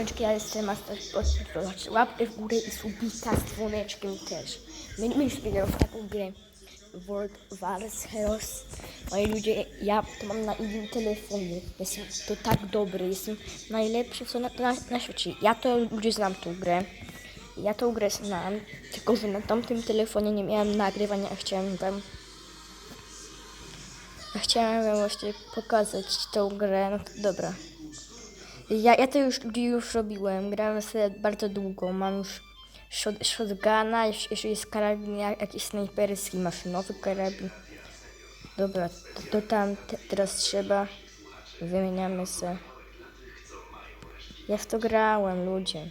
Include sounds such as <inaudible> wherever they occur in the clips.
Meczki, ja jestem master zobaczcie, łapkę w górę i subika z dzwoneczkiem też. My my już gramy w taką grę. World Wars Heroes. Moi ludzie, ja to mam na innym telefonie. Jestem to tak dobry, jestem najlepszy co na, na, na świecie. Ja to ludzie znam tą grę. Ja tą grę znam, tylko że na tamtym telefonie nie miałem nagrywania, a chciałem wam chciałem wam właśnie pokazać tą grę, no to dobra. Ja, ja to już, już robiłem, grałem sobie bardzo długo, mam już shot, shotguna, jeszcze jest karabin jak- jakiś snajperski, maszynowy karabin. Dobra, to, to tam te, teraz trzeba, wymieniamy se. Ja w to grałem, ludzie.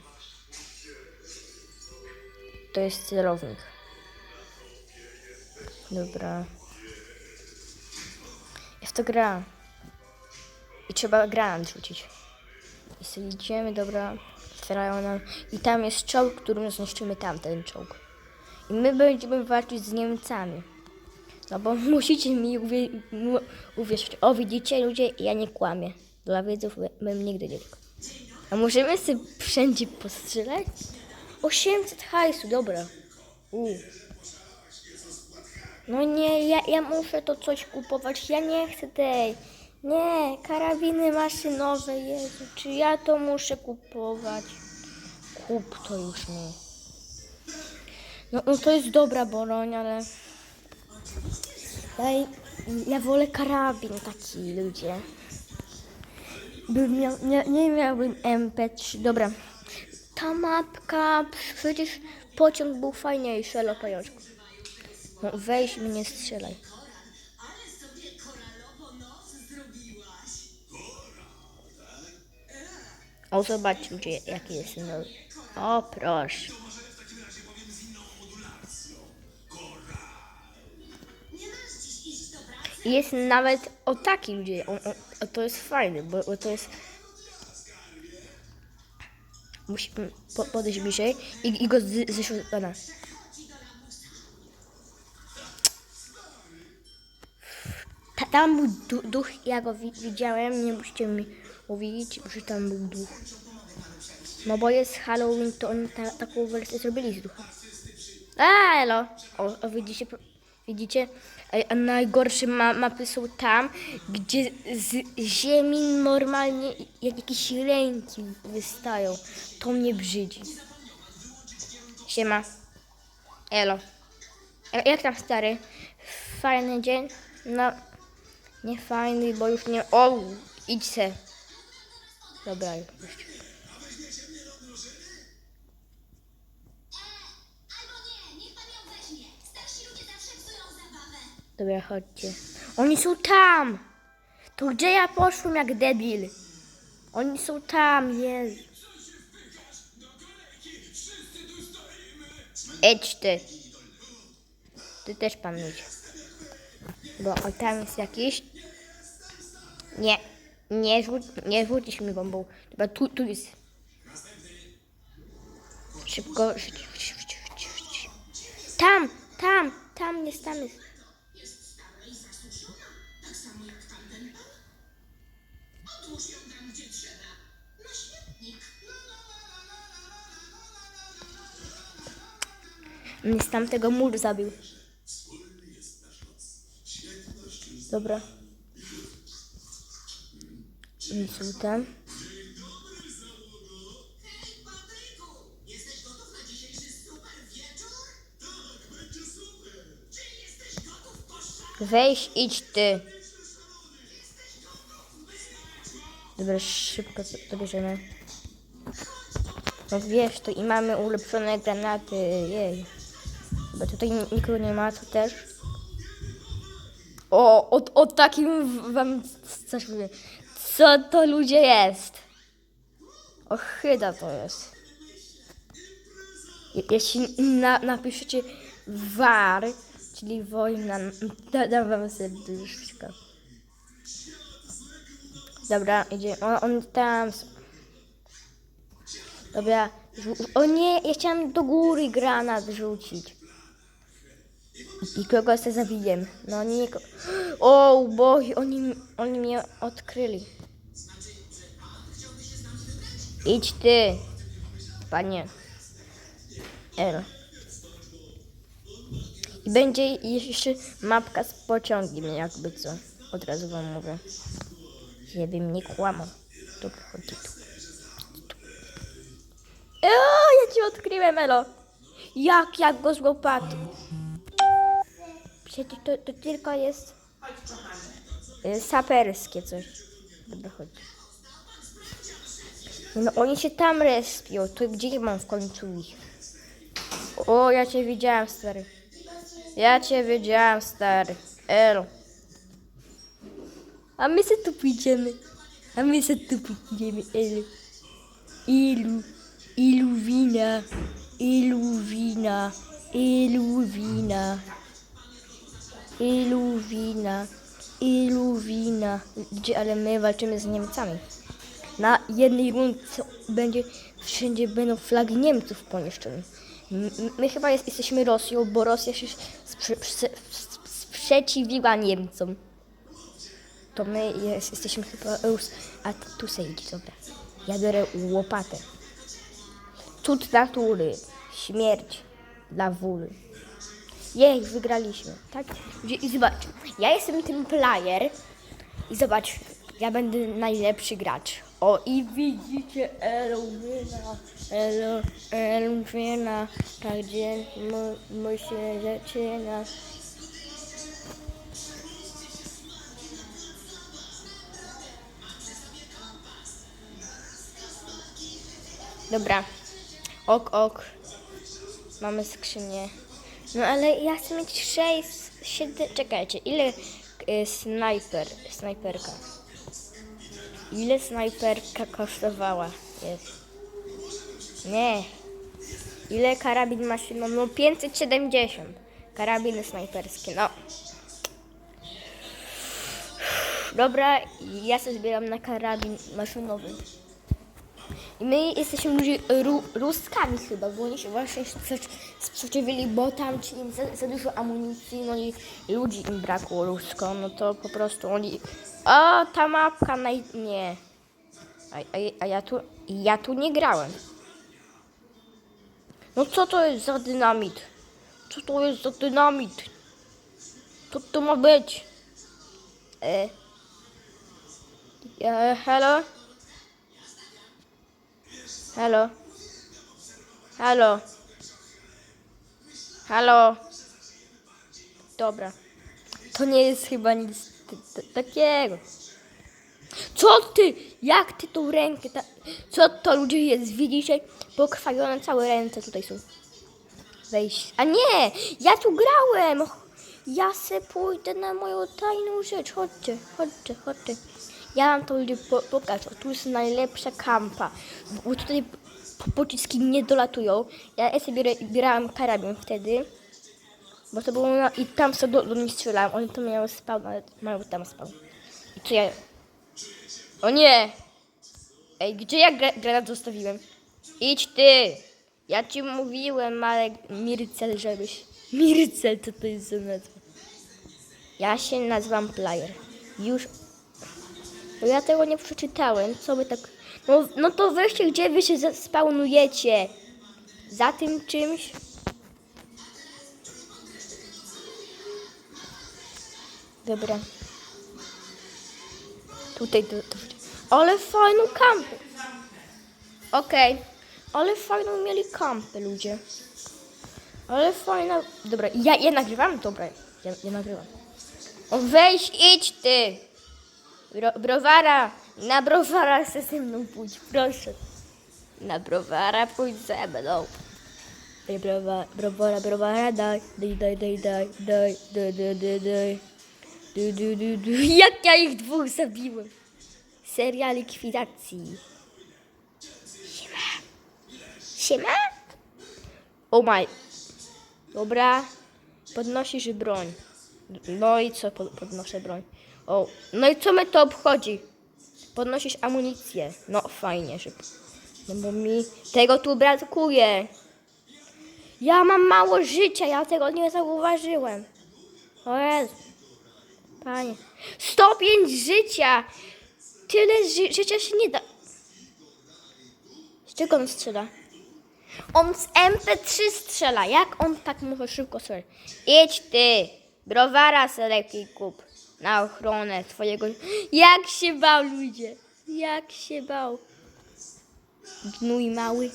To jest celownik. Dobra. Ja w to grałem. I trzeba granat rzucić. I sobie idziemy, dobra, otwierają nam. I tam jest czołg, którym zniszczymy tamten czołg. I my będziemy walczyć z Niemcami. No bo <laughs> musicie mi uwie mu- uwierzyć. O, widzicie ludzie, ja nie kłamię. Dla widzów by- bym nigdy nie kłamał. A możemy sobie wszędzie postrzelać? 800 hajsu, dobra. U. No nie, ja, ja muszę to coś kupować. Ja nie chcę tej. Nie, karabiny maszynowe, Jezu, czy ja to muszę kupować? Kup to już nie. No, no to jest dobra broń, ale... Ja, ja wolę karabin taki, ludzie. Bym miał, nie, nie miałbym MP3, dobra. Ta mapka, przecież pociąg był fajniejszy, ale. No weź mnie strzelaj. O, zobaczcie, ludzie, jaki jest nowy. O, proszę. Jest nawet o taki ludzie. O, o, to jest fajne, bo, bo to jest. Musimy po, podejść bliżej i, i go z- ze shotguna. Ta, tam był du, duch, ja go wi, widziałem, nie musicie mi mówić, że tam był duch. No bo jest Halloween, to oni ta, taką wersję zrobili z ducha. A, elo. O, o widzicie, widzicie? A najgorsze ma, mapy są tam, gdzie z ziemi normalnie jak jakieś ręki wystają. To mnie brzydzi. Siema. Elo. Jak, jak tam stary? Fajny dzień? No, nie fajny, bo już nie... O, idź se. Dobra. Dobra, chodźcie. Oni są tam! To gdzie ja poszłem jak debil? Oni są tam, Jezu. Idź ty. Ty też pan idź. Bo tam jest jakiś... Nie. Nie rzuć, nie rzucisz mi bombą. Chyba tu, tu jest. Szybko. Tam, tam, tam jest, tam jest. Mnie z tamtego mur zabił. Dobra. Oni są tam. Hej, Patryku! Jesteś gotów na dzisiejszy super wieczór? Tak, będzie super. Czy jesteś gotów poszczać? Weź, idź ty. Dobra, szybko to, bierzemy. No wiesz, to i mamy ulepszone granaty, jej. Bo tutaj ni- nikogo nie ma, to też. O, o, o takim wam coś mówię. Co to ludzie jest? Ochyda to jest. Je- Jeśli na, napiszecie war, czyli wojna, da, dam wam serduszko. Dobra, idzie. On, on tam. Dobra. O nie, ja chciałam do góry granat rzucić. I kogo se zabiję? No nie. <gasps> O, boj, oni, oni mnie odkryli. Idź ty, panie. Elo. I będzie jeszcze mapka z pociągiem, jakby co. Od razu wam mówię. Żebym nie kłamał. Dobra, chodź tu. O, ja ci odkryłem, Elo. Jak, jak go z łopaty. Przecież to, to tylko jest y, saperskie coś. Dobra, chodź. No oni się tam respią, to gdzie mam w końcu ich? O, ja cię widziałem, stary. Ja cię widziałem, stary. Elo. A my se tu pójdziemy. A my se tu pójdziemy, Elo. Ilu, ilu wina, ilu wina, ilu wina, ilu wina, ilu wina. Gdzie, ale my walczymy z Niemcami. Na jednej rundce będzie, wszędzie będą flagi Niemców m- My chyba jest, jesteśmy Rosją, bo Rosja się sprze, sprze, sprzeciwiła Niemcom. To my jest, jesteśmy chyba. A tu se idź, dobra. Ja biorę łopatę. Cud natury. Śmierć dla wóry. Jej, wygraliśmy. Tak? I zobacz, ja jestem tym player. I zobacz, ja będę najlepszy gracz. O, i widzicie Elwina, Elu, Elwina, tak gdzie mu się zaczyna. Dobra. Ok, ok. Mamy skrzynię. No ale ja chcę mieć 6, 7, czekajcie, ile y, snajper, snajperka? Ile snajperka kosztowała? Jest. Nie. Ile karabin maszynowy? No 570. Karabiny snajperskie, no. Dobra, ja sobie zbieram na karabin maszynowy. I my jesteśmy ludzi, ru, Ruskami chyba, bo oni się właśnie sprze- sprzeciwili, bo tam ci im za, za dużo amunicji, no i ludzi im brakło Rusko, no to po prostu oni... O, ta mapka naj... nie. A, a, a ja tu, ja tu nie grałem. No co to jest za dynamit? Co to jest za dynamit? Co to ma być? E, e, hello? Halo? Halo? Halo? Dobra. To nie jest chyba nic takiego. Co ty? Jak ty tą rękę? Ta... Co to ludzie jest? Widzicie? Pokrwawione całe ręce tutaj są. Wejść. A nie! Ja tu grałem! Ja se pójdę na moją tajną rzecz. Chodźcie, chodźcie, chodźcie. Ja wam to ludzie po. Tu jest najlepsza kampa. Bo tutaj po- pociski nie dolatują. Ja sobie biorę, bierałem karabin wtedy. Bo to było na, i tam sobie do, do nich strzelałem. Oni to miały spawn, ale mają tam spawn. I co ja... O nie! Ej, gdzie ja gra, granat zostawiłem? Idź ty! Ja ci mówiłem, Marek, Mircel, żebyś... Mircel, co to jest za nazwa? Ja się nazywam Player. Już... Bo ja tego nie przeczytałem, co by tak... No, no to weźcie, gdzie wy się spawnujecie? Za tym czymś? Dobra. Tutaj to, to. Ale fajną kampę. Okej. Ale fajną mieli kampę ludzie. Ale fajna. Dobra, ja, ja nagrywam? Dobra, ja, ja nagrywam. O weź, idź ty! Bro, browara! Na browara chcę ze mną pójść, proszę. Na browara pójdź ze mną. Ej, browa, browara, browara, daj, daj, daj, daj, daj, daj, daj, daj, daj, daj. Du, du, du, du. <laughs> Jak ja ich dwóch zabiłem. Seria likwidacji. Siema. Siema? Oh my. Dobra. Podnosisz broń. No i co pod, podnoszę broń? O, no i co mnie to obchodzi? Podnosisz amunicję. No fajnie, że... No bo mi tego tu brakuje. Ja mam mało życia, ja tego nie zauważyłem. O Jezu. Panie. 105 życia! Tyle ży życia się nie da. Czego on strzela? On z MP3 strzela. Jak on tak może szybko strzela? Idź ty, browara se lepiej kup na ochronę twojego... Jak się bał, ludzie? Jak się bał? Gnój mały.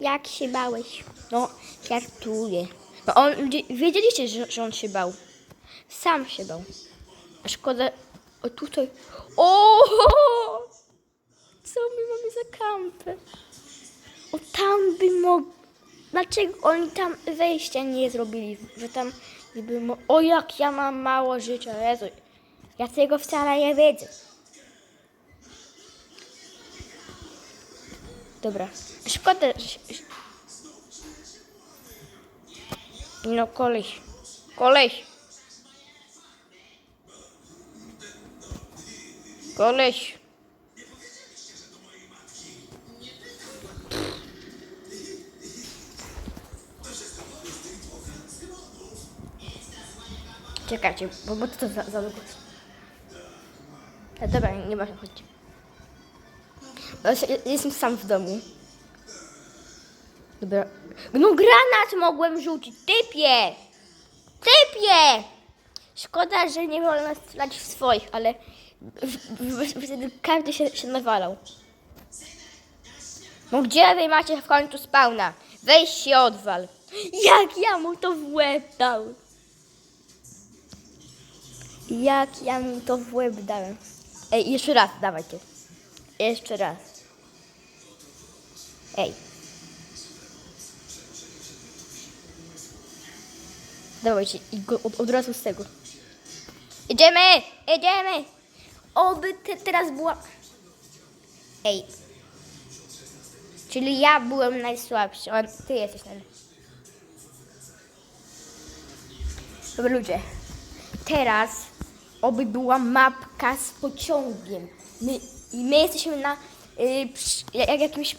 Jak się bałeś? No, żartuję. No on, wiedzieliście, że, że on się bał. Sam się bał. Szkoda... O tutaj... O! Co my mamy za kampę? O tam by mógł... Dlaczego oni tam wejścia nie zrobili? Że tam niby... Mo... O jak ja mam mało życia, Jezu. Ja tego wcale nie wiedzę. Dobra. Szkoda, że... No koleś. Koleś. Koleś. Czekajcie, bo, bo to za, za długo. A dobra, nie. Bo ja się- Jestem sam w domu. Dobra. No granat mogłem rzucić, typie! Typie! Szkoda, że nie wolno strzelać w swoich, ale wtedy każdy się, się nawalał. No gdzie wy macie w końcu spawna? Weź się odwal. Jak ja mu to w łeb dałem? Jak ja mu to w łeb dałem? Ej, jeszcze raz, dawajcie. Jeszcze raz. Ej. Dawajcie, i go od, od razu z tego. Idziemy! Idziemy! Oby te, teraz była... Ej. Czyli ja byłem najsłabszy, a ty jesteś najlepszy. Dobra ludzie, teraz oby była mapka z pociągiem. My, my jesteśmy na y, przy, jak, jakimś